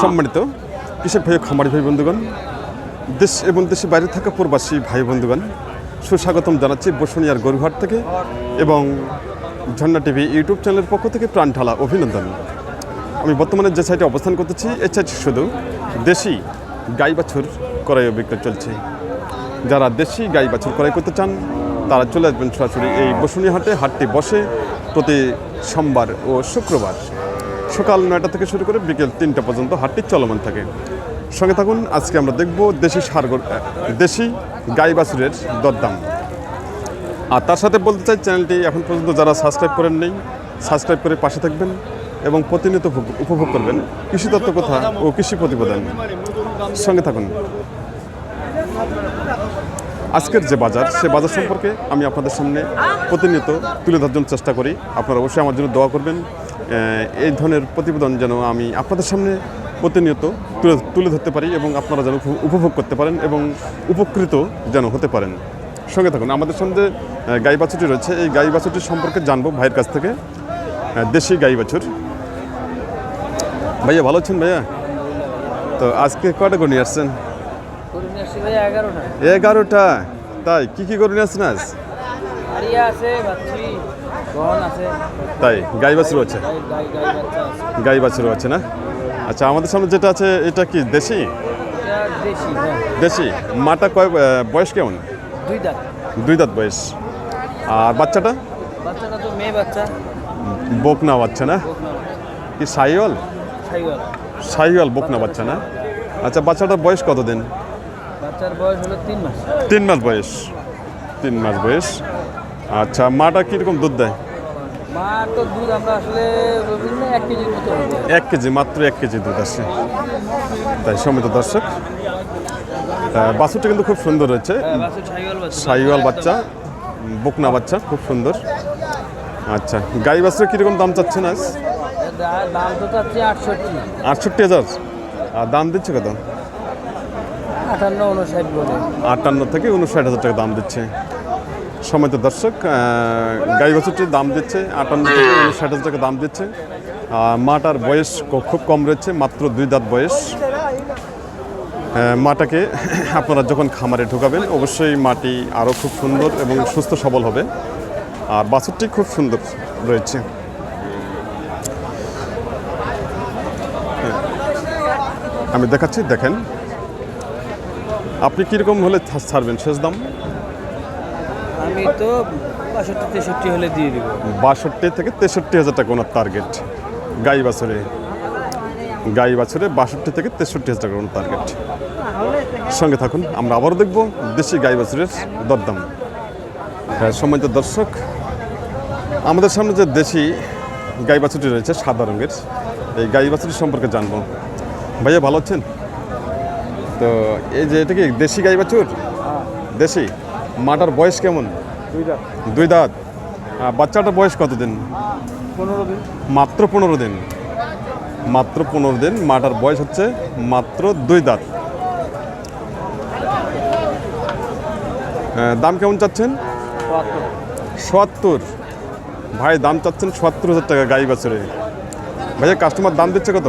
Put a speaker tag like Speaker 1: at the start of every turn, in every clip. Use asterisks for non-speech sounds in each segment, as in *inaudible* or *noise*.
Speaker 1: সম্মানিত কৃষক ভাই খামারি ভাই বন্ধুগণ, দেশ এবং দেশের বাইরে থাকা প্রবাসী ভাই বন্ধুগণ, সুস্বাগতম জানাচ্ছি বসুনিয়ার গরুহাট থেকে এবং ঝর্ণা টিভি ইউটিউব চ্যানেলের পক্ষ থেকে প্রাণ ঢালা অভিনন্দন। আমি বর্তমানে যে সাইটে অবস্থান করতেছি এই সাইটে শুধু দেশি গাই বাছুর ক্রয় বিক্রয় চলছে। যারা দেশি গাই বাছুর ক্রয় করতে চান, তারা চলে আসবেন সরাসরি এই বসুনিয়া হাটে হাটটি বসে প্রতি সোমবার ও শুক্রবার। সকাল নয়টা থেকে শুরু করে বিকেল তিনটা পর্যন্ত হাটটি চলমান থাকে। সঙ্গে থাকুন, আজকে আমরা দেখব দেশি সার দেশি গাই বাছুরের দরদাম। আর তার সাথে বলতে চাই, চ্যানেলটি এখন পর্যন্ত যারা সাবস্ক্রাইব করেন নেই, সাবস্ক্রাইব করে পাশে থাকবেন এবং প্রতিনিয়ত উপভোগ- করবেন কৃষি তত্ত্ব কথা ও কৃষি প্রতিবেদন। সঙ্গে থাকুন। আজকের যে বাজার, সে বাজার সম্পর্কে আমি আপনাদের সামনে প্রতিনিয়ত তুলে ধরার জন্য চেষ্টা করি। আপনারা অবশ্যই আমার জন্য দোয়া করবেন। এই ধরনের প্রতিবেদন যেন আমি আপনাদের সামনে প্রতিনিয়ত তুলে তুলে ধরতে পারি এবং আপনারা যেন উপ- উপভোগ করতে পারেন এবং উপকৃত যেন হতে পারেন। সঙ্গে থাকুন আমাদের সঙ্গে গাই বাছুরটি রয়েছে। এই গাই বাছুরটির সম্পর্কে জানব ভাইয়ের কাছ থেকে। দেশি গাই বাছুর ভাইয়া ভালো আছেন ভাইয়া? তো আজকে কয়টা গরু নিয়ে আসছেন?
Speaker 2: এগারোটা।
Speaker 1: তাই কি কি গরু নিয়ে আসছেন আজ?
Speaker 2: আছে
Speaker 1: তাই গাই বাছুরও আছে।
Speaker 2: গাই
Speaker 1: বাছুরও আছে না? আচ্ছা আমাদের সামনে যেটা আছে এটা কি দেশি?
Speaker 2: এটা দেশি হ্যাঁ।
Speaker 1: মাটা কয় বয়স কেমন?
Speaker 2: দুই দাঁত।
Speaker 1: দুই দাঁত বয়স। আর বাচ্চাটা?
Speaker 2: বাচ্চাটা তো মেয়ে বাচ্চা।
Speaker 1: বকনা বাচ্চা না? কি সাইওয়াল?
Speaker 2: সাইওয়াল।
Speaker 1: বকনা বাচ্চা না? আচ্ছা বাচ্চাটার বয়স কত দিন
Speaker 2: বাচ্চার বয়স হলো তিন মাস।
Speaker 1: তিন মাস বয়স। তিন মাস বয়স। আচ্ছা মাটা কীরকম দুধ দেয়?
Speaker 2: এক
Speaker 1: কেজি মাত্র এক কেজি দুধ আসে। তাই সমিত দর্শক বাছুরটা কিন্তু খুব সুন্দর হয়েছে।
Speaker 2: হ্যাঁ বাচ্চা। সাইওয়াল বাচ্চা
Speaker 1: বকনা বাচ্চা খুব সুন্দর। আচ্ছা গাই বাছুরের কীরকম দাম চাচ্ছেন আজ?
Speaker 2: আটষট্টি।
Speaker 1: হাজার? আর দাম দিচ্ছে কত?
Speaker 2: আটান্ন
Speaker 1: থেকে উনষাট হাজার টাকা দাম দিচ্ছে। সময়ত দর্শক গাই বাছুরটির দাম দিচ্ছে আটান্ন থেকে উনষাট হাজার টাকা দাম দিচ্ছে। মাটার বয়স খুব কম রয়েছে, মাত্র দুই দাঁত বয়স। মাটাকে *coughs* আপনারা যখন খামারে ঢোকাবেন, অবশ্যই মাটি আরও খুব সুন্দর এবং সুস্থ সবল হবে। আর বাছুরটি খুব সুন্দর রয়েছে। আমি দেখাচ্ছি, দেখেন। আপনি কীরকম হলে ছাড়বেন? শেষ দাম?
Speaker 2: আমি তো বাষট্টি, তেষট্টি হলে দিয়ে দিব।
Speaker 1: বাষট্টি থেকে তেষট্টি হাজার টাকা ওনার টার্গেট গাই বাছরে গাই বাছরে বাষট্টি থেকে তেষট্টি হাজার টাকা ওনার টার্গেট সঙ্গে থাকুন, আমরা আবারও দেখব দেশি গাই বাছুরের দরদাম। হ্যাঁ সম্মানিত দর্শক, আমাদের সামনে যে দেশি গাই বাছুরটি রয়েছে সাদা রঙের, এই গাই বাছুরটি সম্পর্কে জানব। ভাইয়া, ভালো আছেন? তো এই যে এটা কি দেশি গাই বাছুর দেশি? মাটার বয়স কেমন?
Speaker 2: দুই দাঁত।
Speaker 1: দুই বাচ্চাটার বয়স কতদিন?
Speaker 2: পনেরো দিন।
Speaker 1: মাত্র পনেরো দিন। মাত্র পনেরো দিন মাটার বয়স হচ্ছে মাত্র দুই দাঁত। আহ, দাম কেমন চাচ্ছেন? সত্তর। ভাই দাম চাচ্ছেন সত্তর হাজার টাকা গাই বছরে। ভাইয়া কাস্টমার দাম দিচ্ছে কত?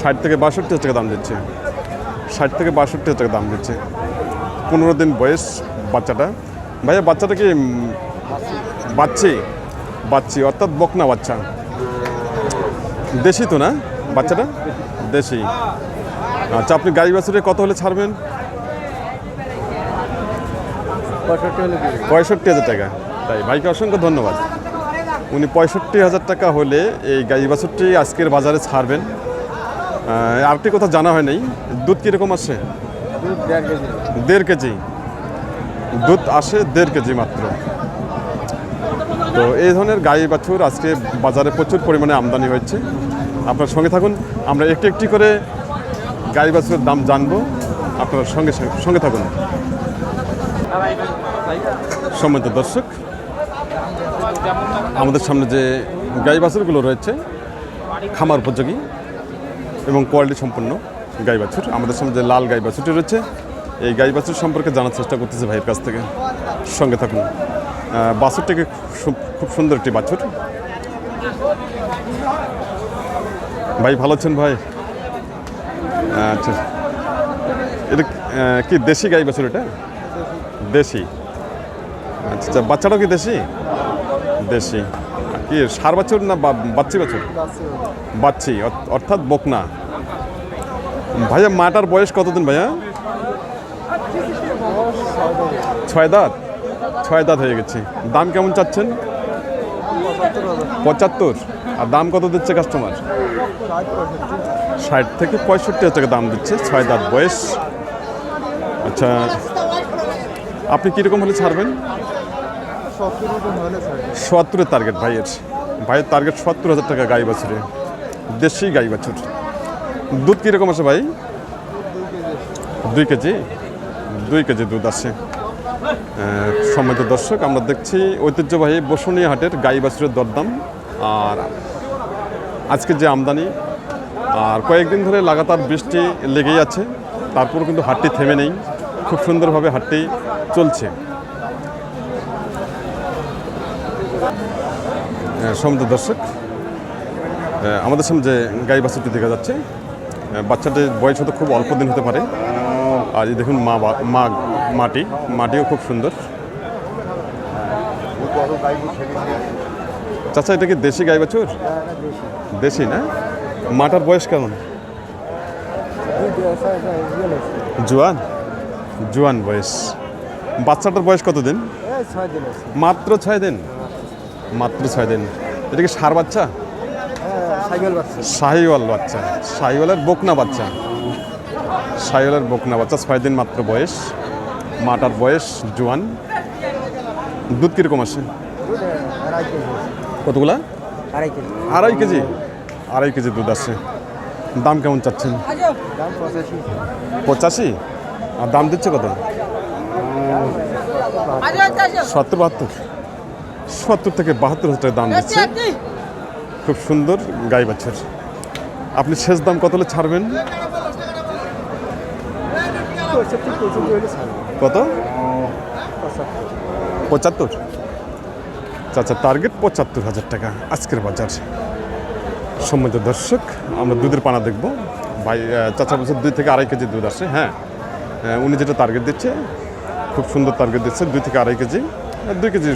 Speaker 2: ষাট
Speaker 1: থেকে বাষট্টি হাজার টাকা দাম দিচ্ছে। ষাট থেকে বাষট্টি হাজার টাকা দাম দিচ্ছে। পনেরো দিন বয়স বাচ্চাটা। ভাইয়া বাচ্চাটা কি বাচ্চি? বাচ্চি অর্থাৎ বকনা বাচ্চা। দেশি তো না বাচ্চাটা? দেশি। আচ্ছা আপনি গাড়ি বাছুরে কত হলে ছাড়বেন?
Speaker 2: পঁয়ষট্টি
Speaker 1: হাজার টাকা। তাই ভাইকে অসংখ্য ধন্যবাদ। উনি পঁয়ষট্টি হাজার টাকা হলে এই গাই বাছুরটি আজকের বাজারে ছাড়বেন। আরেকটি কথা জানা হয় নাই। দুধ কীরকম আসে
Speaker 2: দুধ দেড় কেজি।
Speaker 1: দুধ আসে দেড় কেজি মাত্র। তো এই ধরনের গাই বাছুর আজকে বাজারে প্রচুর পরিমাণে আমদানি হয়েছে। আপনার সঙ্গে থাকুন, আমরা একটি একটি করে গাই বাছুরের দাম জানব। আপনার সঙ্গে সঙ্গে থাকুন। সম্মানিত দর্শক, আমাদের সামনে যে গাই বাছুরগুলো রয়েছে, খামার উপযোগী এবং কোয়ালিটি সম্পন্ন। গাই বাছুর আমাদের সামনে যে লাল গাই বাছুরটি রয়েছে এই গাই বাছুর সম্পর্কে জানার চেষ্টা করতেছে ভাইয়ের কাছ থেকে। সঙ্গে থাকুন। বাছুরটিকে খুব সুন্দর একটি বাছুর। ভাই ভালো আছেন ভাই? আচ্ছা। এটা কি দেশি গাই বাছুর এটা? দেশি। আচ্ছা বাচ্চাটাও কি দেশি? দেশি। কি সার বাছুর না বাচ্চি বাছুর? বাচ্চি অর্থ- অর্থাৎ বকনা। ভাইয়া, মাটার বয়স কতদিন ভাইয়া? ছয় দাঁত। ছয় দাঁত হয়ে গেছে। দাম কেমন চাচ্ছেন? পঁচাত্তর। আর দাম কত দিচ্ছে কাস্টমার ষাট থেকে পঁয়ষট্টি হাজার টাকা দাম দিচ্ছে, ছয় দাঁত বয়স। আচ্ছা আপনি কীরকম হলে ছাড়বেন? সত্তরের টার্গেট ভাইয়ের। ভাইয়ের টার্গেট সত্তর হাজার টাকা গাই বাছুরে। দেশি গাই বাছুর। দুধ কীরকম আছে ভাই? দুই কেজি? দুই কেজি দুধ আছে। সম্মানিত দর্শক, আমরা দেখছি ঐতিহ্যবাহী বসুনিয়া হাটের গাই বাছুরের দরদাম আর আজকে যে আমদানি, আর কয়েকদিন ধরে লাগাতার বৃষ্টি লেগেই আছে। তারপরও কিন্তু হাটটি থেমে নেই। খুব সুন্দরভাবে হাটটি চলছে। সমৃদ্ধ দর্শক আমাদের সামনে যে গাই বাছুরটি দেখা যাচ্ছে আহ, বাচ্চাটির বয়স হয়তো খুব অল্প দিন হতে পারে। আর এই দেখুন মা মা মাটি। মাটিও খুব সুন্দর। চাচা এটা কি দেশি গাই বাছুর? দেশি না? মাটার বয়স কেমন? জোয়ান? জোয়ান বয়স। বাচ্চাটার বয়স কত দিন? মাত্র ছয় দিন? মাত্র ছয় দিন। এটা কি সার বাচ্চা? শাহিওয়াল বাচ্চা? শাহিওয়ালের বকনা বাচ্চা। শাহিওয়ালের বকনা বাচ্চা ছয় দিন মাত্র বয়স। মাটার বয়স জোয়ান। দুধ কীরকম আসে? কতগুলা?
Speaker 2: আড়াই কেজি।
Speaker 1: আড়াই কেজি? দুধ আছে দাম কেমন চাচ্ছেন?
Speaker 2: পঁচাশি।
Speaker 1: পঁচাশি? আর দাম দিচ্ছে কত? সত্তর বাহাত্তর। সত্তর থেকে বাহাত্তর হাজার টাকা দাম দিচ্ছে। খুব সুন্দর গাই বাছুর আপনি শেষ দাম কত হলে ছাড়বেন? কত? পঁচাত্তর। আচ্ছা টার্গেট পঁচাত্তর হাজার টাকা আজকের বাজার। সম্মানিত দর্শক, আমরা দুধের পানা দেখব। ভাই চাচা বছর দুই থেকে আড়াই কেজি দুধ আসে হ্যাঁ। উনি যেটা টার্গেট দিচ্ছে, খুব সুন্দর টার্গেট দিচ্ছে, দুই থেকে আড়াই কেজি। দুই কেজি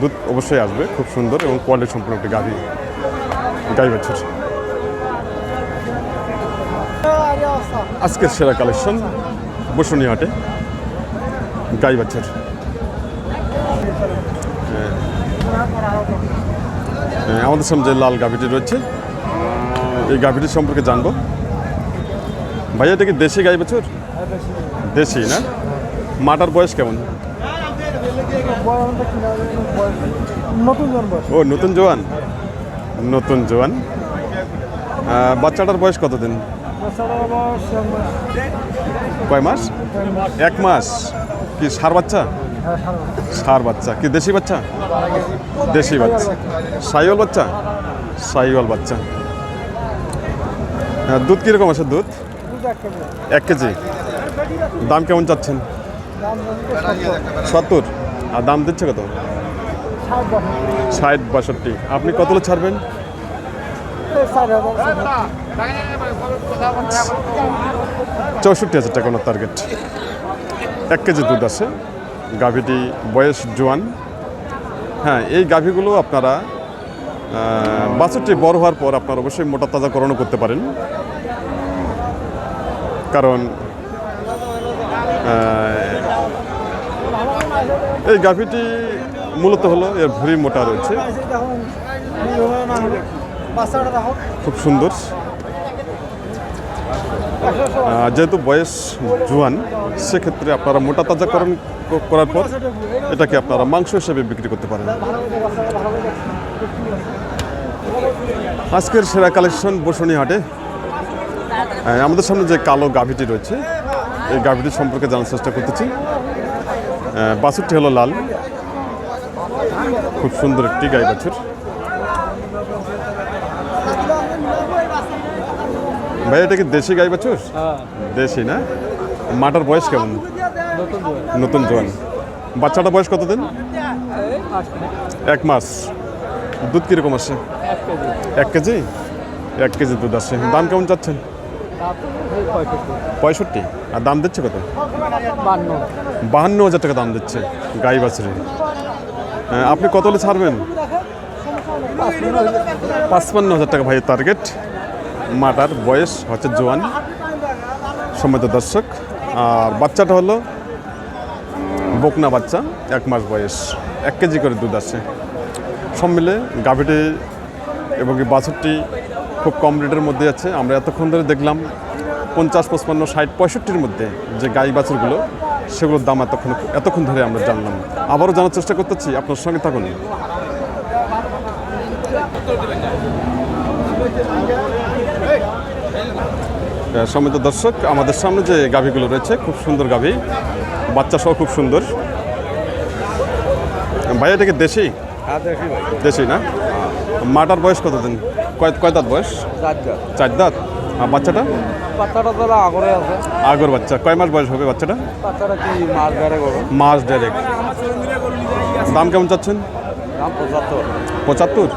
Speaker 1: দুধ অবশ্যই আসবে, খুব সুন্দর এবং কোয়ালিটি সম্পূর্ণ একটি গাভি। গাই বাছুর আজকের সেরা কালেকশন বসুনি হাটে গাই বাছুর হ্যাঁ, আমাদের সামনে যে লাল গাভিটি রয়েছে এই গাভিটির সম্পর্কে জানব। ভাইয়া এটা কি দেশি গাই বছর দেশি না? মাটার বয়স কেমন? ও নতুন জোয়ান? নতুন জোয়ান। বাচ্চাটার বয়স কতদিন? কয় মাস? এক মাস। কি সার বাচ্চা? সার বাচ্চা। কি দেশি বাচ্চা? দেশি বাচ্চা। সাইওয়াল বাচ্চা? সাইওয়াল বাচ্চা। দুধ কীরকম আছে দুধ? এক কেজি। দাম কেমন চাচ্ছেন? সত্তর। আর দাম দিচ্ছে কত? ষাট বাষট্টি। আপনি কতগুলো ছাড়বেন? চৌষট্টি হাজার টাকা ওনার টার্গেট এক কেজি দুধ আছে। গাভীটি বয়স জোয়ান। হ্যাঁ এই গাভীগুলো আপনারা বাছুরটি বড় হওয়ার পর আপনারা অবশ্যই মোটা তাজাকরণও করতে পারেন। কারণ এই গাভীটি মূলত হলো এর ভুঁড়ি মোটা রয়েছে। খুব সুন্দর। যেহেতু বয়স জোয়ান সেক্ষেত্রে আপনারা মোটা তাজাকরণ করার পর এটাকে আপনারা মাংস হিসেবে বিক্রি করতে পারেন। আজকের সেরা কালেকশন বসুনি হাটে। আহ, আমাদের সামনে যে কালো গাভিটি রয়েছে এই গাভিটি সম্পর্কে জানার চেষ্টা করতেছি। আহ, বাছুরটি হলো লাল। খুব সুন্দর একটি গাই বাছুর। ভাই এটা কি দেশি গাই বাছুর?
Speaker 2: হ্যাঁ।
Speaker 1: দেশি না? মাটার বয়স কেমন?
Speaker 2: নতুন জোয়ান।
Speaker 1: বাচ্চাটা বয়স কতদিন? এক মাস। দুধ কীরকম আসে?
Speaker 2: এক কেজি।
Speaker 1: এক কেজি? দুধ আছে দাম কেমন চাচ্ছেন? পঁয়ষট্টি। আর দাম দিচ্ছে কত? বাহান্ন হাজার টাকা দাম দিচ্ছে গাই বাছুরি আপনি কত হলে ছাড়বেন? পাঁচপান্ন হাজার টাকা ভাইয়ের টার্গেট মাটার বয়স হচ্ছে জোয়ান সম্মত দর্শক। আর বাচ্চাটা হলো বকনা বাচ্চা, এক মাস বয়স। এক কেজি করে দুধ আছে। সব মিলে গাভিটি এবং বাছুরটি খুব কম রেটের মধ্যে আছে। আমরা এতক্ষণ ধরে দেখলাম পঞ্চাশ, পঁচপান্ন, ষাট, পঁয়ষট্টির মধ্যে যে গাই বাছুরগুলো সেগুলোর দাম এতক্ষণ এতক্ষণ ধরে আমরা জানলাম। আবারও জানার চেষ্টা করতেছি আপনার সঙ্গে থাকুন। সমিত দর্শক আমাদের সামনে যে গাভীগুলো রয়েছে খুব সুন্দর গাভী বাচ্চা সহ খুব সুন্দর। ভাই এটা কি দেশি? দেশি না? মাটার বয়স কতদিন? কয় কয় দাঁত বয়স? চার দাঁত? আর বাচ্চাটা?
Speaker 2: বাচ্চাটা তো আগরে আছে।
Speaker 1: আগর বাচ্চা। কয় মাস বয়স হবে বাচ্চাটা?
Speaker 2: বাচ্চাটা কি মাছ ধরে করো
Speaker 1: মাস ডাইরেক্ট দাম কেমন চাচ্ছেন?
Speaker 2: দাম পঁচাত্তর।
Speaker 1: পঁচাত্তর?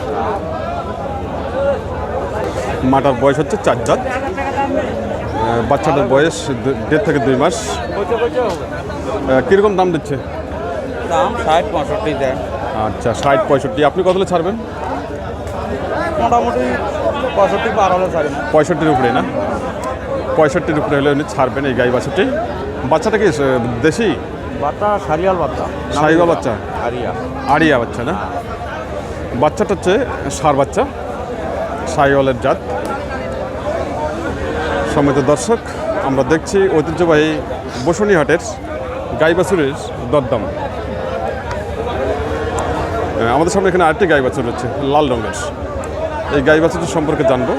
Speaker 1: মাটার বয়স হচ্ছে চার জাত। বাচ্চাটার বয়স দেড় থেকে দুই মাস।
Speaker 2: হবে।
Speaker 1: কীরকম দাম দিচ্ছে?
Speaker 2: দাম ষাট পঁয়ষট্টি দেন
Speaker 1: আচ্ছা ষাট পঁয়ষট্টি। আপনি কতলে ছাড়বেন?
Speaker 2: মোটামুটি পঁয়ষট্টি পার হলে
Speaker 1: পঁয়ষট্টির উপরে না? পঁয়ষট্টির উপরে হলে উনি ছাড়বেন এই গাই বাছুরটি। বাচ্চাটা কি দেশি?
Speaker 2: বাচ্চা সারিয়াল বাচ্চা।
Speaker 1: সাইওয়াল বাচ্চা?
Speaker 2: সারিয়া
Speaker 1: আড়িয়া বাচ্চা না? বাচ্চাটা হচ্ছে সার বাচ্চা সাইওয়ালের জাত। সমিত দর্শক আমরা দেখছি ঐতিহ্যবাহী বসুনি হাটের গাই বাছুরের দরদাম। আমাদের সামনে এখানে আরেকটি গাই বাছুর রয়েছে লাল রঙের। এই গাই বাছুরটির সম্পর্কে জানব।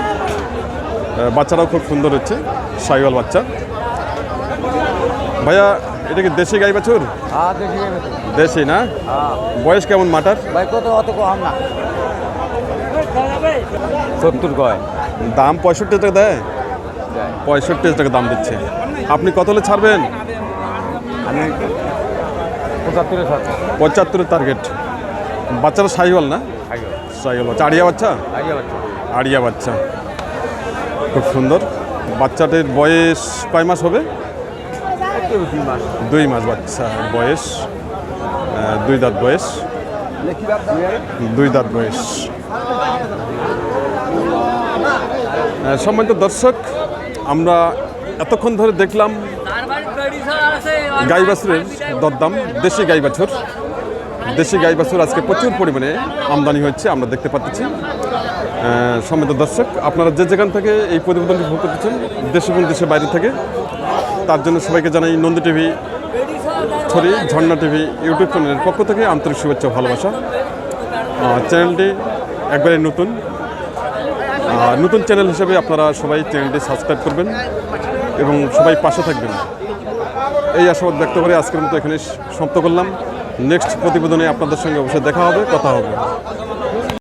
Speaker 1: বাচ্চারাও খুব সুন্দর হচ্ছে সাইওয়াল বাচ্চা। ভাইয়া এটা কি দেশি গাই বাছুর?
Speaker 2: হ্যাঁ
Speaker 1: দেশি না?
Speaker 2: হ্যাঁ।
Speaker 1: বয়স কেমন মাটার?
Speaker 2: সত্তর কয়?
Speaker 1: দাম পঁয়ষট্টি টাকা দেয়। পঁয়ষট্টি টাকা দাম দিচ্ছে। আপনি কত হলে ছাড়বেন?
Speaker 2: আমি পঁচাত্তরের
Speaker 1: পঁচাত্তরের টার্গেট বাচ্চারা সাইওয়াল না? বাচ্চা। আড়িয়া বাচ্চা? আড়িয়া বাচ্চা। খুব সুন্দর। বাচ্চাটির বয়স কয় মাস হবে?
Speaker 2: দুই মাস
Speaker 1: বাচ্চা বয়স। দুই দাঁত বয়স। দুই দাঁত বয়স। সম্মানিত দর্শক আমরা এতক্ষণ ধরে দেখলাম গাই বাছুরের দরদাম দেশি গাই বাছুর দেশি গাই বাছুর আজকে প্রচুর পরিমাণে আমদানি হচ্ছে, আমরা দেখতে পাচ্ছি। সম্মিত দর্শক, আপনারা যে যেখান থেকে এই প্রতিবেদনটি ভোগ করতেছেন, দেশে এবং দেশের বাইরে থেকে, তার জন্য সবাইকে জানাই নন্দী টিভি, ছড়ি, ঝর্ণা টিভি, ইউটিউব চ্যানেলের পক্ষ থেকে আন্তরিক শুভেচ্ছা ভালোবাসা। চ্যানেলটি একবারে নতুন। নতুন চ্যানেল হিসেবে আপনারা সবাই চ্যানেলটি সাবস্ক্রাইব করবেন এবং সবাই পাশে থাকবেন। এই আশাবাদ ব্যক্ত করে আজকের মতো এখানে সমাপ্ত করলাম। নেক্সট প্রতিবেদনে আপনাদের সঙ্গে অবশ্যই দেখা হবে কথা হবে।